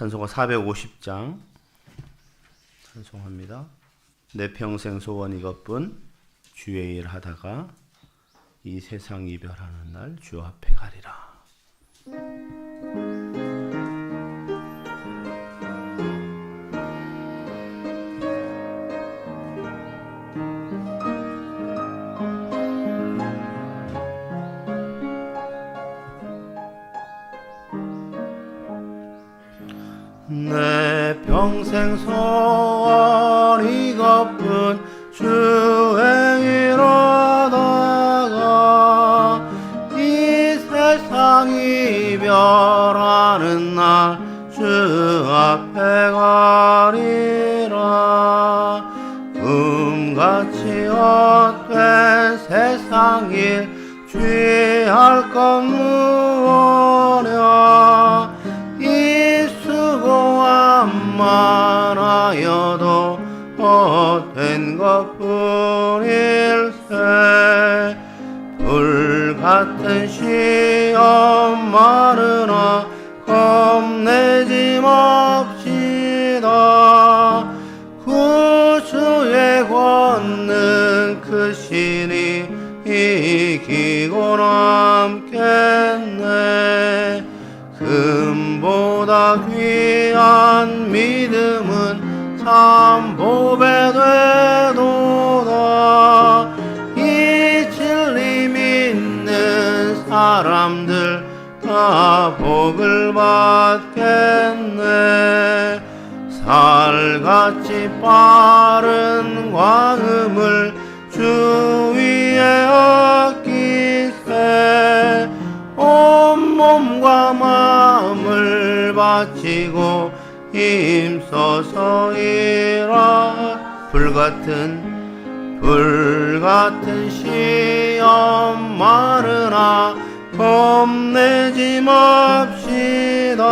찬송가 450장 찬송합니다. 내 평생 소원 이것뿐 주의 일 하다가 이 세상 이별하는 날 주 앞에 가리라. 평생 소 수고함만 하여도 헛된 것뿐일세. 불같은 시험 마르나 겁내지 맙시다. 구주의 권능 크시니 이기고 남겠네. 금보다 귀한 믿음은 참 보배 되도다 이 진리 믿는 사람들 다 복을 받겠네. 살같이 빠른 광음을 주 위에 얻기세. 온 몸과 마음을 바치고 힘써서 일하 불같은 불같은 시험 마르나 겁내지 맙시다.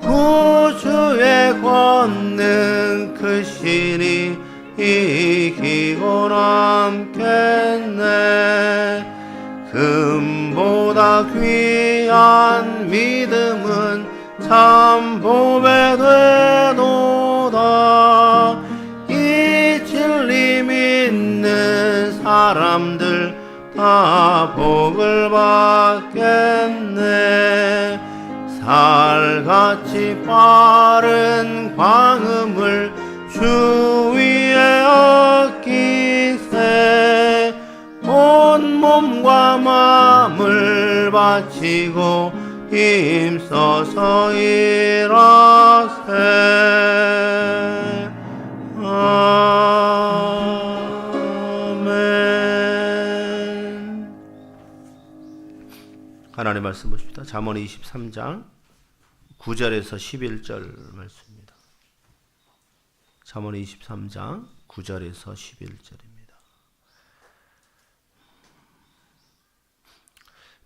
구주의 권능 크시니 이기고 남겠네. 금보다 귀한 믿음은 참 보배 되도다. 이 진리 믿는 사람들 다 복을 받겠네. 살같이 빠른 광음을 주 위에 얻기세. 온 몸과 마음을 바치고 힘써서 일하세 아멘 하나님 말씀 보십니다. 잠언 23장 9절에서 11절 말씀입니다. 잠언 23장 9절에서 11절입니다.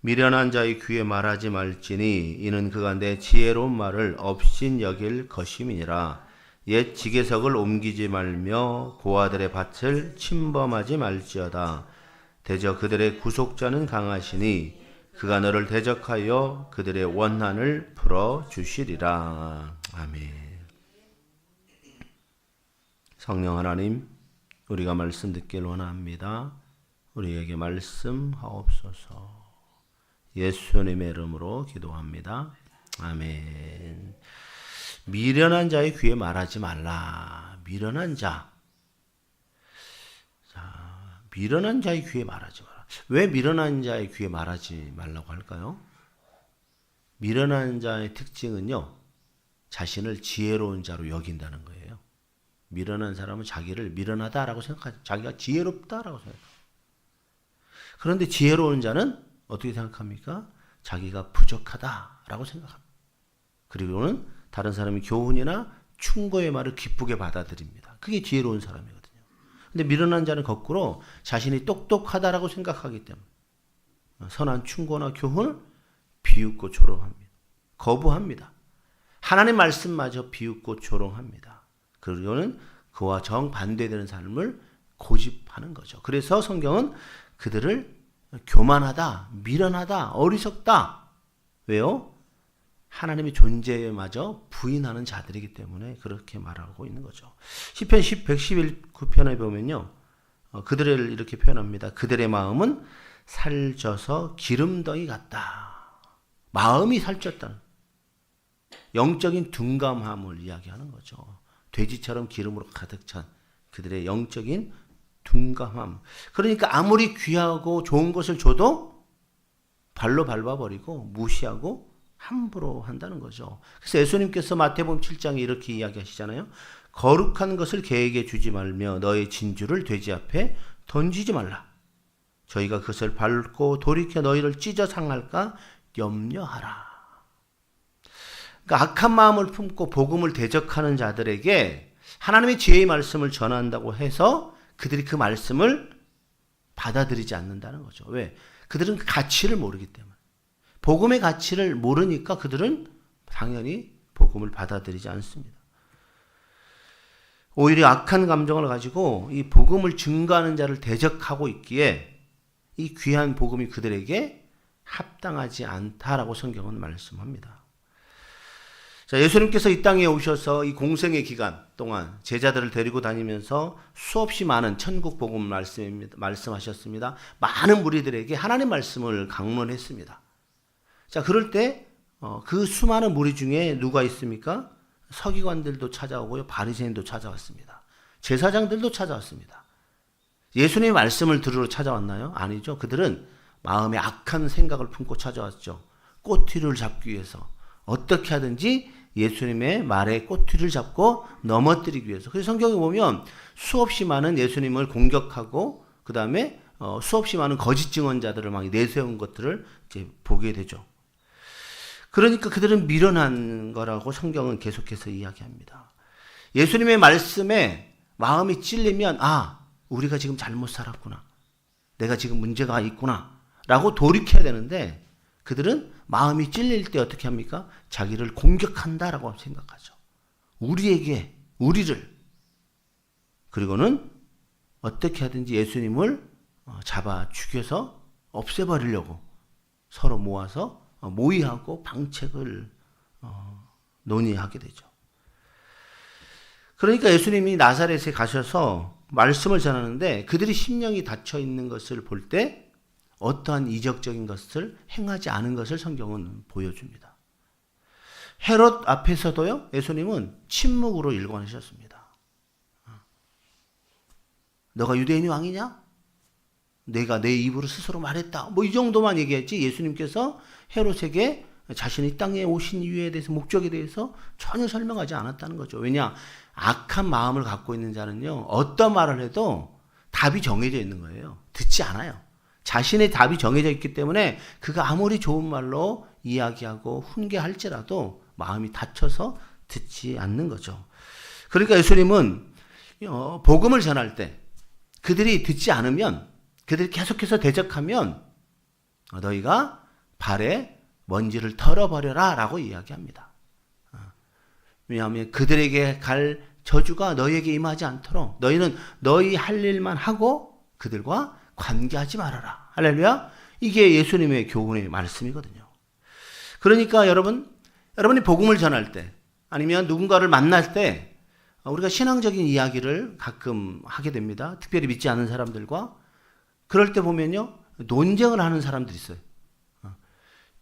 미련한 자의 귀에 말하지 말지니 이는 그가 내 지혜로운 말을 없인 여길 것임이니라. 옛 지게석을 옮기지 말며 고아들의 밭을 침범하지 말지어다. 대저 그들의 구속자는 강하시니 그가 너를 대적하여 그들의 원한을 풀어 주시리라. 아멘. 성령 하나님 우리가 말씀 듣길 원합니다. 우리에게 말씀하옵소서 예수님의 이름으로 기도합니다. 아멘. 미련한 자의 귀에 말하지 말라. 미련한 자. 자, 미련한 자의 귀에 말하지 마라. 왜 미련한 자의 귀에 말하지 말라고 할까요? 미련한 자의 특징은요, 자신을 지혜로운 자로 여긴다는 거예요. 미련한 사람은 자기를 미련하다라고 생각하죠. 자기가 지혜롭다라고 생각해요. 그런데 지혜로운 자는 어떻게 생각합니까? 자기가 부족하다라고 생각합니다. 그리고는 다른 사람이 교훈이나 충고의 말을 기쁘게 받아들입니다. 그게 지혜로운 사람이거든요. 근데 미련한 자는 거꾸로 자신이 똑똑하다라고 생각하기 때문에 선한 충고나 교훈을 비웃고 조롱합니다. 거부합니다. 하나님 말씀마저 비웃고 조롱합니다. 그리고는 그와 정반대되는 삶을 고집하는 거죠. 그래서 성경은 그들을 교만하다, 미련하다, 어리석다. 왜요? 하나님의 존재마저 부인하는 자들이기 때문에 그렇게 말하고 있는 거죠. 시편 111편에 보면요. 어, 그들을 이렇게 표현합니다. 그들의 마음은 살쪄서 기름덩이 같다. 마음이 살쪘다는 영적인 둔감함을 이야기하는 거죠. 돼지처럼 기름으로 가득 찬 그들의 영적인 둔감함. 그러니까 아무리 귀하고 좋은 것을 줘도 발로 밟아버리고 무시하고 함부로 한다는 거죠. 그래서 예수님께서 마태복음 7장에 이렇게 이야기하시잖아요. 거룩한 것을 개에게 주지 말며 너의 진주를 돼지 앞에 던지지 말라. 저희가 그것을 밟고 돌이켜 너희를 찢어 상할까 염려하라. 그러니까 악한 마음을 품고 복음을 대적하는 자들에게 하나님의 지혜의 말씀을 전한다고 해서 그들이 그 말씀을 받아들이지 않는다는 거죠. 왜? 그들은 그 가치를 모르기 때문에. 복음의 가치를 모르니까 그들은 당연히 복음을 받아들이지 않습니다. 오히려 악한 감정을 가지고 이 복음을 증거하는 자를 대적하고 있기에 이 귀한 복음이 그들에게 합당하지 않다라고 성경은 말씀합니다. 자, 예수님께서 이 땅에 오셔서 이 공생의 기간 동안 제자들을 데리고 다니면서 수없이 많은 천국 복음 말씀입니다. 말씀하셨습니다. 많은 무리들에게 하나님 말씀을 강론했습니다. 자, 그럴 때, 어, 그 수많은 무리 중에 누가 있습니까? 서기관들도 찾아오고요. 바리새인도 찾아왔습니다. 제사장들도 찾아왔습니다. 예수님의 말씀을 들으러 찾아왔나요? 아니죠. 그들은 마음에 악한 생각을 품고 찾아왔죠. 꼬투리를 잡기 위해서 어떻게 하든지 예수님의 말에 꼬투리를 잡고 넘어뜨리기 위해서. 그래서 성경에 보면 수없이 많은 예수님을 공격하고 그 다음에 어, 수없이 많은 거짓 증언자들을 막 내세운 것들을 이제 보게 되죠. 그러니까 그들은 미련한 거라고 성경은 계속해서 이야기합니다. 예수님의 말씀에 마음이 찔리면 아 우리가 지금 잘못 살았구나. 내가 지금 문제가 있구나. 라고 돌이켜야 되는데 그들은 마음이 찔릴 때 어떻게 합니까? 자기를 공격한다라고 생각하죠. 우리에게, 우리를. 그리고는 어떻게 하든지 예수님을 어, 잡아 죽여서 없애버리려고 서로 모아서 어, 모의하고 방책을 어, 논의하게 되죠. 그러니까 예수님이 나사렛에 가셔서 말씀을 전하는데 그들이 심령이 닫혀 있는 것을 볼 때 어떠한 이적적인 것을 행하지 않은 것을 성경은 보여줍니다. 헤롯 앞에서도요, 예수님은 침묵으로 일관하셨습니다. 너가 유대인이 왕이냐? 내가 내 입으로 스스로 말했다. 뭐 이 정도만 얘기했지 예수님께서 헤롯에게 자신이 땅에 오신 이유에 대해서 목적에 대해서 전혀 설명하지 않았다는 거죠. 왜냐? 악한 마음을 갖고 있는 자는요. 어떤 말을 해도 답이 정해져 있는 거예요. 듣지 않아요. 자신의 답이 정해져 있기 때문에 그가 아무리 좋은 말로 이야기하고 훈계할지라도 마음이 닫혀서 듣지 않는 거죠. 그러니까 예수님은 어, 복음을 전할 때 그들이 듣지 않으면 그들이 계속해서 대적하면 너희가 발에 먼지를 털어버려라 라고 이야기합니다. 어, 왜냐하면 그들에게 갈 저주가 너희에게 임하지 않도록 너희는 너희 할 일만 하고 그들과 관계하지 말아라. 할렐루야. 이게 예수님의 교훈의 말씀이거든요. 그러니까 여러분, 여러분이 복음을 전할 때 아니면 누군가를 만날 때 우리가 신앙적인 이야기를 가끔 하게 됩니다. 특별히 믿지 않는 사람들과 그럴 때 보면요. 논쟁을 하는 사람들이 있어요.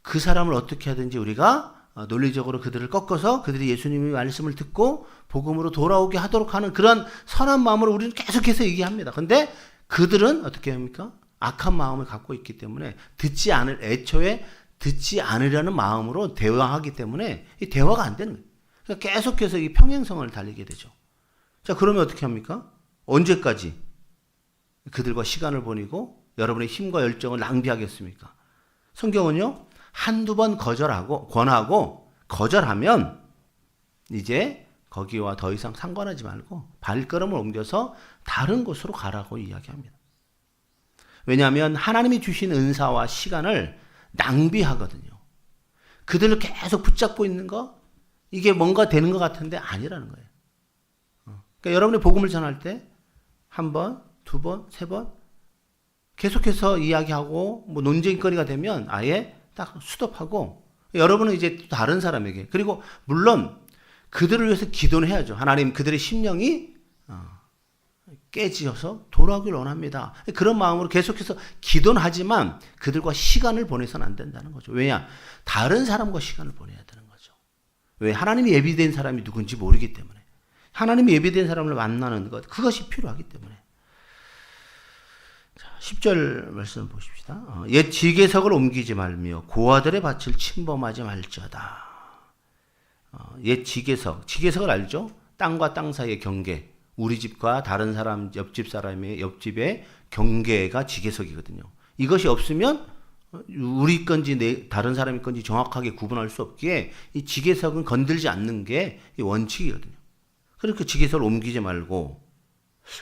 그 사람을 어떻게 하든지 우리가 어, 논리적으로 그들을 꺾어서 그들이 예수님의 말씀을 듣고 복음으로 돌아오게 하도록 하는 그런 선한 마음으로 우리는 계속해서 얘기합니다. 근데 그들은 어떻게 합니까? 악한 마음을 갖고 있기 때문에 듣지 않을 애초에 듣지 않으려는 마음으로 대화하기 때문에 이 대화가 안 되는 거예요. 그러니까 계속해서 이 평행성을 달리게 되죠. 자, 그러면 어떻게 합니까? 언제까지 그들과 시간을 보내고 여러분의 힘과 열정을 낭비하겠습니까? 성경은요, 한두 번 거절하고, 권하고, 거절하면 이제 거기와 더 이상 상관하지 말고 발걸음을 옮겨서 다른 곳으로 가라고 이야기합니다. 왜냐하면 하나님이 주신 은사와 시간을 낭비하거든요. 그들을 계속 붙잡고 있는 거, 이게 뭔가 되는 것 같은데 아니라는 거예요. 어. 그러니까 여러분이 복음을 전할 때 한 번, 두 번, 세 번 계속해서 이야기하고 뭐 논쟁거리가 되면 아예 딱 스톱하고 여러분은 이제 또 다른 사람에게 그리고 물론 그들을 위해서 기도는 해야죠. 하나님 그들의 심령이 어, 깨지어서 돌아오길 원합니다. 그런 마음으로 계속해서 기도는 하지만 그들과 시간을 보내서는 안 된다는 거죠. 왜냐? 다른 사람과 시간을 보내야 되는 거죠. 왜? 하나님이 예비된 사람이 누군지 모르기 때문에. 하나님이 예비된 사람을 만나는 것, 그것이 필요하기 때문에. 자, 10절 말씀 보십시다. 어, 옛 지계석을 옮기지 말며 고아들의 밭을 침범하지 말지어다. 어, 옛 지계석, 지계석을 알죠? 땅과 땅 사이의 경계. 우리 집과 다른 사람, 옆집 사람의 옆집의 경계가 지계석이거든요. 이것이 없으면 우리 건지 내, 다른 사람의 건지 정확하게 구분할 수 없기에 이 지계석은 건들지 않는 게 원칙이거든요. 그러니까 지계석을 옮기지 말고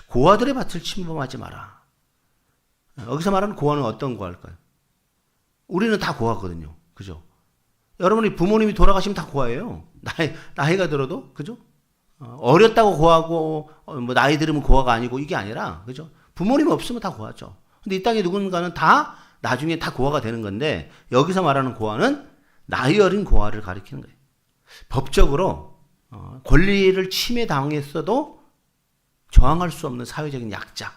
고아들의 밭을 침범하지 마라. 여기서 말하는 고아는 어떤 고아일까요? 우리는 다 고아거든요. 그죠? 여러분이 부모님이 돌아가시면 다 고아예요. 나이, 나이가 들어도, 그죠? 어, 어렸다고 고하고 어, 뭐 나이 들으면 고아가 아니고 이게 아니라 그죠? 부모님 없으면 다 고아죠. 근데 이 땅에 누군가는 다 나중에 다 고아가 되는 건데 여기서 말하는 고아는 나이 어린 고아를 가리키는 거예요. 법적으로 어, 권리를 침해 당했어도 저항할 수 없는 사회적인 약자.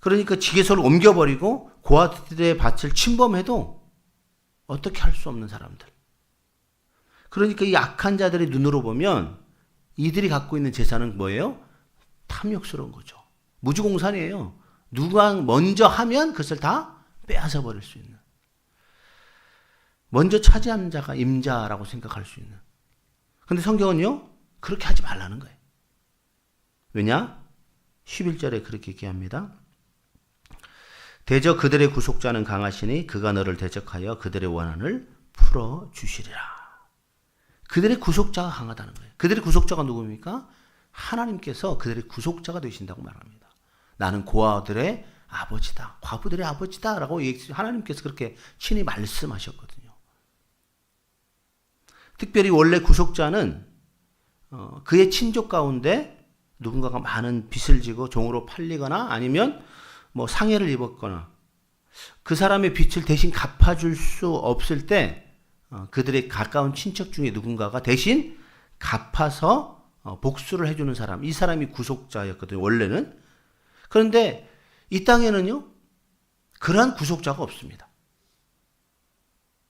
그러니까 지게소를 옮겨버리고 고아들의 밭을 침범해도 어떻게 할 수 없는 사람들. 그러니까 이 악한 자들의 눈으로 보면 이들이 갖고 있는 재산은 뭐예요? 탐욕스러운 거죠. 무주공산이에요. 누가 먼저 하면 그것을 다 빼앗아 버릴 수 있는. 먼저 차지한 자가 임자라고 생각할 수 있는. 근데 성경은요, 그렇게 하지 말라는 거예요. 왜냐? 11절에 그렇게 얘기합니다. 대저 그들의 구속자는 강하시니 그가 너를 대적하여 그들의 원한을 풀어 주시리라. 그들의 구속자가 강하다는 거예요. 그들의 구속자가 누구입니까? 하나님께서 그들의 구속자가 되신다고 말합니다. 나는 고아들의 아버지다. 과부들의 아버지다. 라고 하나님께서 그렇게 친히 말씀하셨거든요. 특별히 원래 구속자는 어, 그의 친족 가운데 누군가가 많은 빚을 지고 종으로 팔리거나 아니면 뭐 상해를 입었거나 그 사람의 빚을 대신 갚아줄 수 없을 때 어, 그들의 가까운 친척 중에 누군가가 대신 갚아서 어, 복수를 해주는 사람, 이 사람이 구속자였거든요, 원래는. 그런데 이 땅에는요, 그러한 구속자가 없습니다.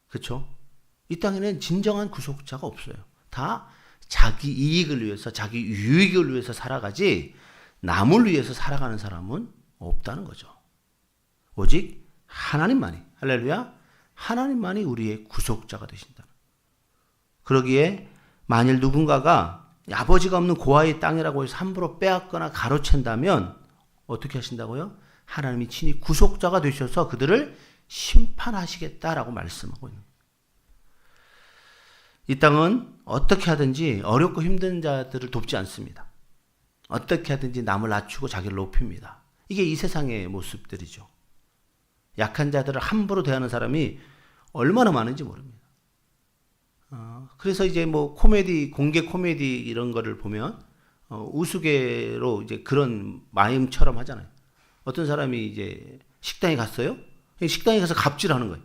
그렇죠? 이 땅에는 진정한 구속자가 없어요. 다 자기 이익을 위해서, 자기 유익을 위해서 살아가지, 남을 위해서 살아가는 사람은 없다는 거죠. 오직 하나님만이, 할렐루야, 하나님만이 우리의 구속자가 되신다. 그러기에 만일 누군가가 아버지가 없는 고아의 땅이라고 해서 함부로 빼앗거나 가로챈다면 어떻게 하신다고요? 하나님이 친히 구속자가 되셔서 그들을 심판하시겠다라고 말씀하고 있는 이 땅은 어떻게 하든지 어렵고 힘든 자들을 돕지 않습니다. 어떻게 하든지 남을 낮추고 자기를 높입니다. 이게 이 세상의 모습들이죠. 약한 자들을 함부로 대하는 사람이 얼마나 많은지 모릅니다. 어, 그래서 이제 뭐 코미디, 공개 코미디 이런 거를 보면 어, 우스개로 이제 그런 마임처럼 하잖아요. 어떤 사람이 이제 식당에 갔어요. 식당에 가서 갑질하는 거예요.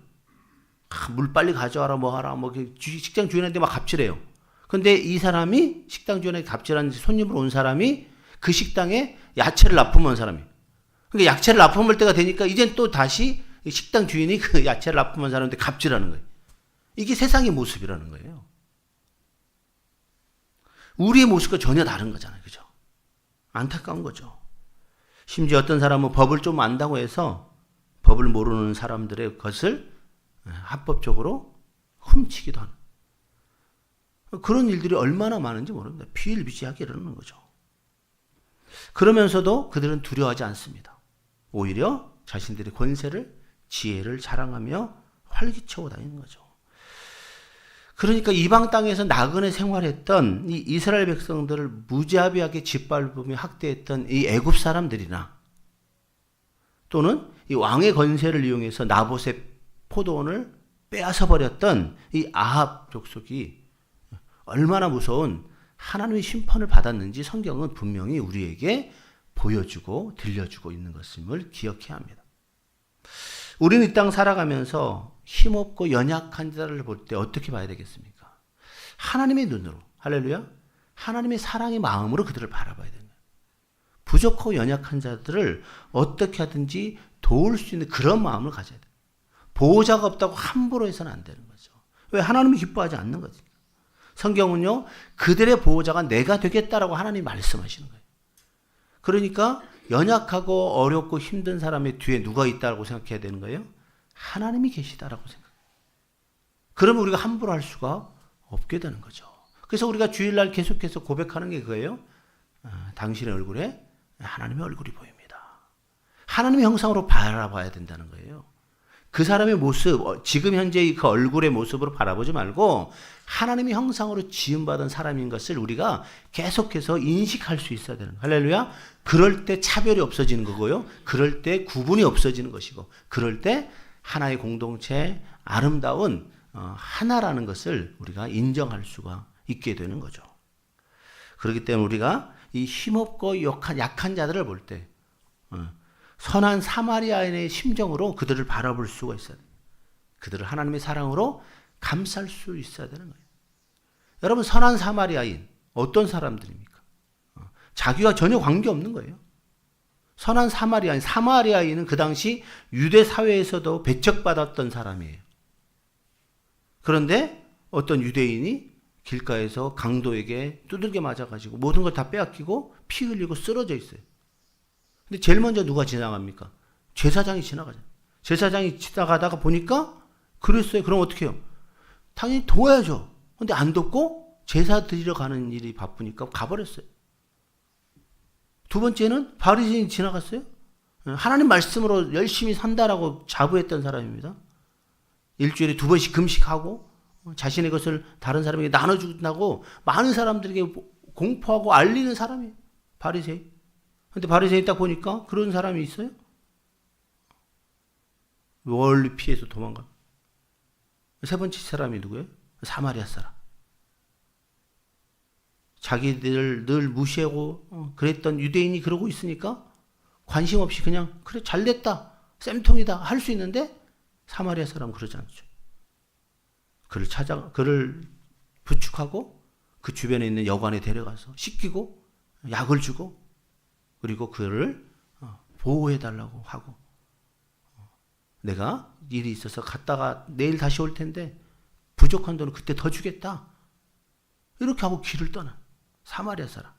아, 물 빨리 가져와라, 뭐 하라, 뭐 식당 주인한테 막 갑질해요. 근데 이 사람이 식당 주인에게 갑질한 손님으로 온 사람이 그 식당에 야채를 납품한 사람이. 그러니까 야채를 납품할 때가 되니까 이젠 또 다시 식당 주인이 그 야채를 납품한 사람한테 갑질하는 거예요. 이게 세상의 모습이라는 거예요. 우리의 모습과 전혀 다른 거잖아요. 그죠? 안타까운 거죠. 심지어 어떤 사람은 법을 좀 안다고 해서 법을 모르는 사람들의 것을 합법적으로 훔치기도 하는. 그런 일들이 얼마나 많은지 모릅니다. 비일비재하게 이러는 거죠. 그러면서도 그들은 두려워하지 않습니다. 오히려 자신들의 권세를, 지혜를 자랑하며 활기차고 다니는 거죠. 그러니까 이방 땅에서 나그네 생활했던 이 이스라엘 백성들을 무자비하게 짓밟으며 학대했던 이 애굽 사람들이나 또는 이 왕의 권세를 이용해서 나봇의 포도원을 빼앗아 버렸던 이 아합 족속이 얼마나 무서운 하나님의 심판을 받았는지 성경은 분명히 우리에게 보여주고 들려주고 있는 것임을 기억해야 합니다. 우리는 이 땅 살아가면서 힘없고 연약한 자를 볼 때 어떻게 봐야 되겠습니까? 하나님의 눈으로, 할렐루야. 하나님의 사랑의 마음으로 그들을 바라봐야 되는 거예요. 부족하고 연약한 자들을 어떻게 하든지 도울 수 있는 그런 마음을 가져야 돼요. 보호자가 없다고 함부로 해서는 안 되는 거죠. 왜 하나님이 기뻐하지 않는 거지? 성경은요, 그들의 보호자가 내가 되겠다라고 하나님 말씀하시는 거예요. 그러니까 연약하고 어렵고 힘든 사람의 뒤에 누가 있다고 생각해야 되는 거예요? 하나님이 계시다라고 생각. 그러면 우리가 함부로 할 수가 없게 되는 거죠. 그래서 우리가 주일날 계속해서 고백하는 게 그거예요. 아, 당신의 얼굴에 하나님의 얼굴이 보입니다. 하나님의 형상으로 바라봐야 된다는 거예요. 그 사람의 모습, 어, 지금 현재 그 얼굴의 모습으로 바라보지 말고 하나님의 형상으로 지음받은 사람인 것을 우리가 계속해서 인식할 수 있어야 되는 거예요. 할렐루야. 그럴 때 차별이 없어지는 거고요. 그럴 때 구분이 없어지는 것이고, 그럴 때 하나의 공동체, 아름다운 어, 하나라는 것을 우리가 인정할 수가 있게 되는 거죠. 그렇기 때문에 우리가 이 힘없고 약한, 약한 자들을 볼 때, 어, 선한 사마리아인의 심정으로 그들을 바라볼 수가 있어야 돼요. 그들을 하나님의 사랑으로 감쌀 수 있어야 되는 거예요. 여러분, 선한 사마리아인, 어떤 사람들입니까? 어, 자기와 전혀 관계없는 거예요. 선한 사마리아인, 사마리아인은 그 당시 유대 사회에서도 배척받았던 사람이에요. 그런데 어떤 유대인이 길가에서 강도에게 두들겨 맞아가지고 모든 걸 다 빼앗기고 피 흘리고 쓰러져 있어요. 근데 제일 먼저 누가 지나갑니까? 제사장이 지나가잖아요. 제사장이 지나가다가 보니까 그랬어요. 그럼 어떻게 해요? 당연히 도와야죠. 근데 안 돕고 제사 드리러 가는 일이 바쁘니까 가버렸어요. 두 번째는 바리새인이 지나갔어요. 하나님 말씀으로 열심히 산다라고 자부했던 사람입니다. 일주일에 두 번씩 금식하고 자신의 것을 다른 사람에게 나눠준다고 많은 사람들에게 공포하고 알리는 사람이에요. 바리새인. 근데 바리새인 딱 보니까 그런 사람이 있어요? 멀리 피해서 도망가. 세 번째 사람이 누구예요? 사마리아 사람. 자기들 늘 무시하고 어, 그랬던 유대인이 그러고 있으니까 관심 없이 그냥 그래 잘 됐다 쌤통이다 할 수 있는데 사마리아 사람 그러지 않죠. 그를 찾아 그를 부축하고 그 주변에 있는 여관에 데려가서 씻기고 약을 주고 그리고 그를 어, 보호해 달라고 하고 어, 내가 일이 있어서 갔다가 내일 다시 올 텐데 부족한 돈은 그때 더 주겠다. 이렇게 하고 길을 떠나. 사마리아 사람.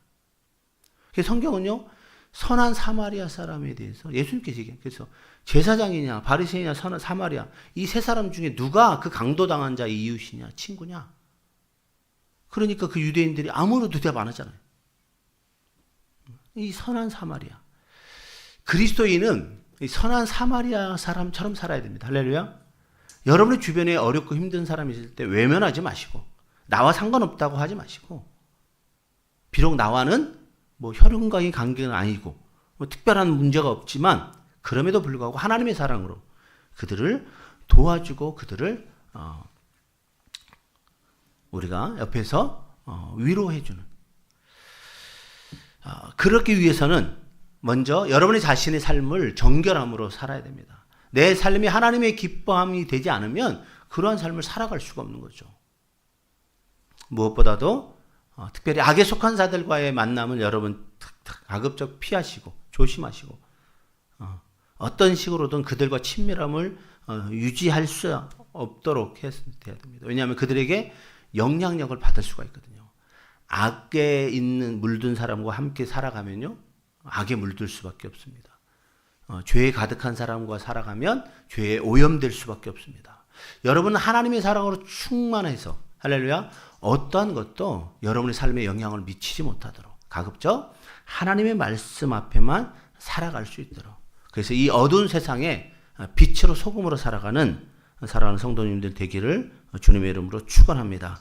성경은요, 선한 사마리아 사람에 대해서 예수님께서 얘기해요. 그래서 제사장이냐, 바리새이냐, 선한 사마리아 이 세 사람 중에 누가 그 강도 당한 자의 이웃이냐, 친구냐. 그러니까 그 유대인들이 아무도 대답 안 하잖아요. 이 선한 사마리아. 그리스도인은 이 선한 사마리아 사람처럼 살아야 됩니다. 할렐루야. 여러분의 주변에 어렵고 힘든 사람이 있을 때 외면하지 마시고 나와 상관없다고 하지 마시고 비록 나와는 뭐 혈연과의 관계는 아니고 뭐 특별한 문제가 없지만 그럼에도 불구하고 하나님의 사랑으로 그들을 도와주고 그들을 어 우리가 옆에서 어 위로해주는 어 그렇기 위해서는 먼저 여러분의 자신의 삶을 정결함으로 살아야 됩니다. 내 삶이 하나님의 기뻐함이 되지 않으면 그러한 삶을 살아갈 수가 없는 거죠. 무엇보다도 어, 특별히 악에 속한 자들과의 만남을 여러분 가급적 피하시고 조심하시고 어, 어떤 식으로든 그들과 친밀함을 어, 유지할 수 없도록 해야 됩니다. 왜냐하면 그들에게 영향력을 받을 수가 있거든요. 악에 있는 물든 사람과 함께 살아가면요, 악에 물들 수밖에 없습니다. 어, 죄에 가득한 사람과 살아가면 죄에 오염될 수밖에 없습니다. 여러분은 하나님의 사랑으로 충만해서 할렐루야 어떠한 것도 여러분의 삶에 영향을 미치지 못하도록 가급적 하나님의 말씀 앞에만 살아갈 수 있도록 그래서 이 어두운 세상에 빛으로 소금으로 살아가는 사랑하는 성도님들 되기를 주님의 이름으로 축원합니다.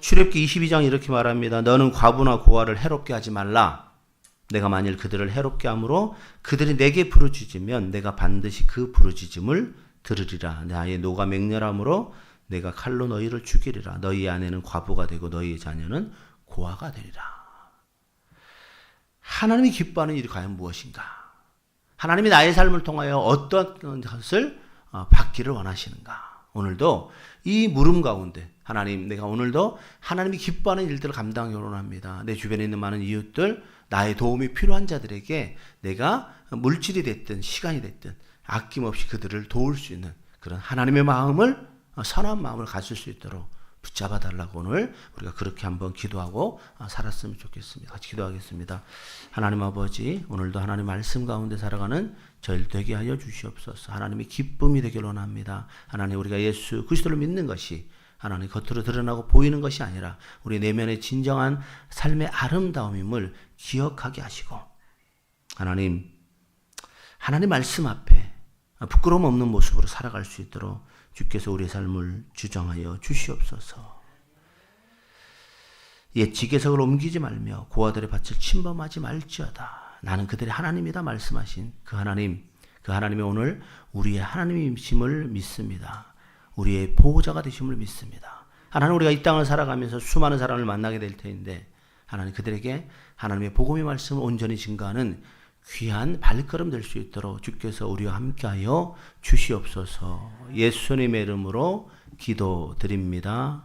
출애굽기 22장 이렇게 말합니다. 너는 과부나 고아를 해롭게 하지 말라. 내가 만일 그들을 해롭게 함으로 그들이 내게 부르짖으면 내가 반드시 그 부르짖음을 들으리라. 나의 노가 맹렬함으로 내가 칼로 너희를 죽이리라. 너희 아내는 과부가 되고 너희의 자녀는 고아가 되리라. 하나님이 기뻐하는 일이 과연 무엇인가? 하나님이 나의 삶을 통하여 어떤 것을 어, 받기를 원하시는가? 오늘도 이 물음 가운데 하나님 내가 오늘도 하나님이 기뻐하는 일들을 감당하기 원합니다. 내 주변에 있는 많은 이웃들 나의 도움이 필요한 자들에게 내가 물질이 됐든 시간이 됐든 아낌없이 그들을 도울 수 있는 그런 하나님의 마음을 어, 선한 마음을 가질 수 있도록 붙잡아 달라고 오늘 우리가 그렇게 한번 기도하고 어, 살았으면 좋겠습니다. 같이 기도하겠습니다. 하나님 아버지 오늘도 하나님 말씀 가운데 살아가는 저희를 되게 하여 주시옵소서. 하나님의 기쁨이 되길 원합니다. 하나님 우리가 예수 그리스도를 믿는 것이 하나님 겉으로 드러나고 보이는 것이 아니라 우리 내면의 진정한 삶의 아름다움임을 기억하게 하시고 하나님 하나님 말씀 앞에 부끄러움 없는 모습으로 살아갈 수 있도록 주께서 우리의 삶을 주정하여 주시옵소서. 옛 지계석을 옮기지 말며 고아들의 밭을 침범하지 말지어다. 나는 그들의 하나님이다 말씀하신 그 하나님, 그 하나님이 오늘 우리의 하나님이심을 믿습니다. 우리의 보호자가 되심을 믿습니다. 하나님 우리가 이 땅을 살아가면서 수많은 사람을 만나게 될 터인데 하나님 그들에게 하나님의 복음의 말씀을 온전히 증거하는 귀한 발걸음 될 수 있도록 주께서 우리와 함께하여 주시옵소서. 예수님의 이름으로 기도드립니다.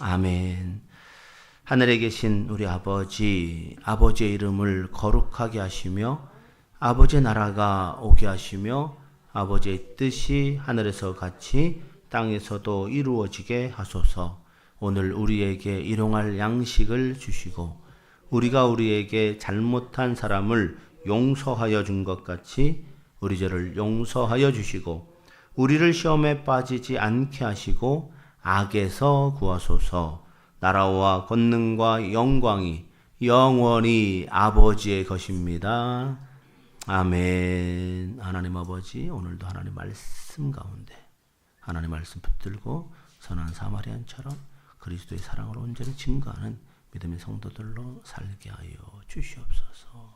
아멘. 하늘에 계신 우리 아버지, 아버지의 이름을 거룩하게 하시며 아버지의 나라가 오게 하시며 아버지의 뜻이 하늘에서 같이 땅에서도 이루어지게 하소서. 오늘 우리에게 일용할 양식을 주시고 우리가 우리에게 잘못한 사람을 용서하여 준 것 같이 우리 죄를 용서하여 주시고 우리를 시험에 빠지지 않게 하시고 악에서 구하소서. 나라와 권능과 영광이 영원히 아버지의 것입니다. 아멘. 하나님 아버지, 오늘도 하나님 말씀 가운데 하나님 말씀 붙들고 선한 사마리안처럼 그리스도의 사랑을 온전히 증거하는 믿음의 성도들로 살게 하여 주시옵소서.